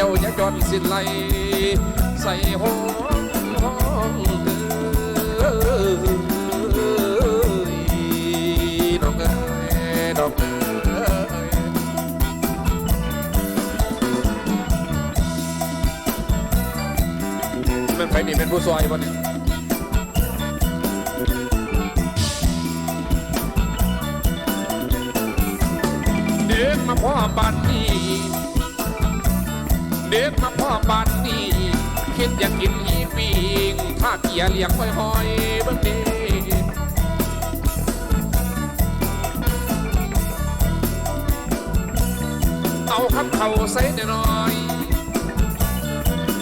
เจ้าอย่าจอนสิ้นไหลใส่ห้องห้องเอ้ยน้องเอ้ยน้องเอ้ยมันไปนี่เป็นผู้ซอยวันนี้เด็กมาพ่อบ้านนี้ เด็กมาพ่อบ้านนี้คิดอยากกินอีปิงถ้าเกียร์เลี้ยงห้อยหอยๆเบิ่งดีเอาคำเขาใส่หน่อย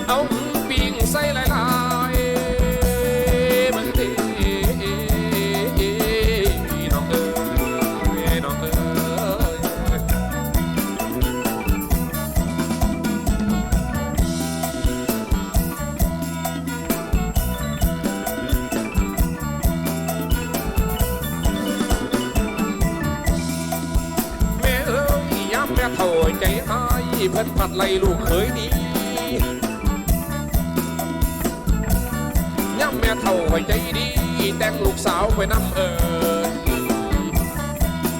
เอา ย้ำแม่เท่าใจหายเพิ่นผัดไล่ลูกเคยนี้ย้ำแม่เท่าใจดี แต่งลูกสาวไปน้ำเอิญ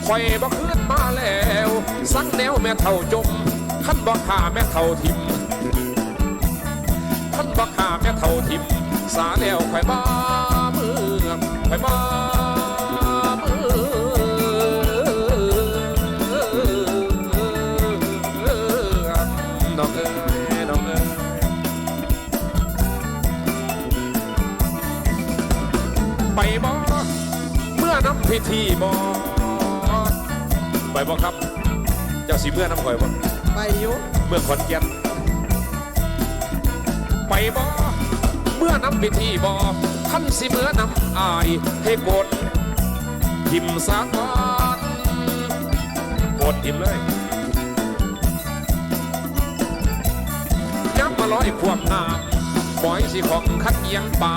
คอยบ่ขึ้นมาแล้ว สั่งแนวแม่เท่าจมขั้นบ่ขาแม่เท่าทิมขั้นบ่ขาแม่เท่าทิมสาแล้วคอยบ้าเมืองคอยบ้า ไปบ่เมื่อน้ำพิธีบ่ไปบ่ครับ เจ้าสิเมื่อน้ำข่อยบ่ไปอยู่เมืองขอนแก่นไปบ่เมื่อน้ำพิธีบ่ท่านสิเมื่อน้ำอายให้โกดทิมสาก่อนโกดทิมเลยย้ำมาร้อยพวงน้ำปล่อยสิของขัดเอียงป่า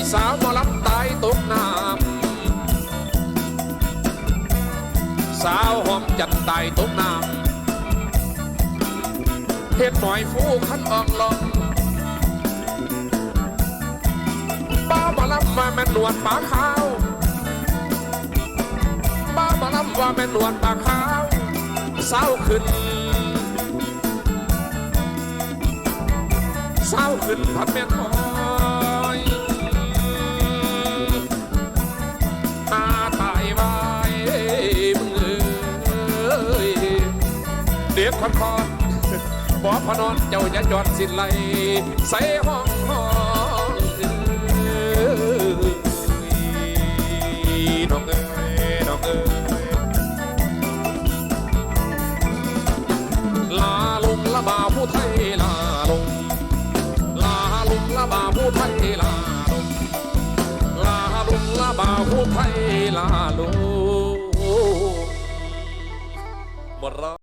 พี่สาวหมาลับตายตกน้ำสาวหอมจันตายตกน้ำเฮ็ดหน่อยฟูขันออกลองป้ามาลับว่าแม่นหนวดปลาขาวป้ามาลับว่าแม่นหนวดปลาขาวสาวขึ้นสาวขึ้นพัดแม่นหอ ยอาตายไว้มึงเอ้ยเด็กคอนคอนบอพนอนเจ้าอย่าจอดสิไหลใส่ห้องห้องเอ้น้องเอ้ยน้องเอ้ยลาลงละบาผู้ไทยลาลงลาลงละบาผู้ไทยลา บ่าวผู้ไทยลาลูกบ่รอ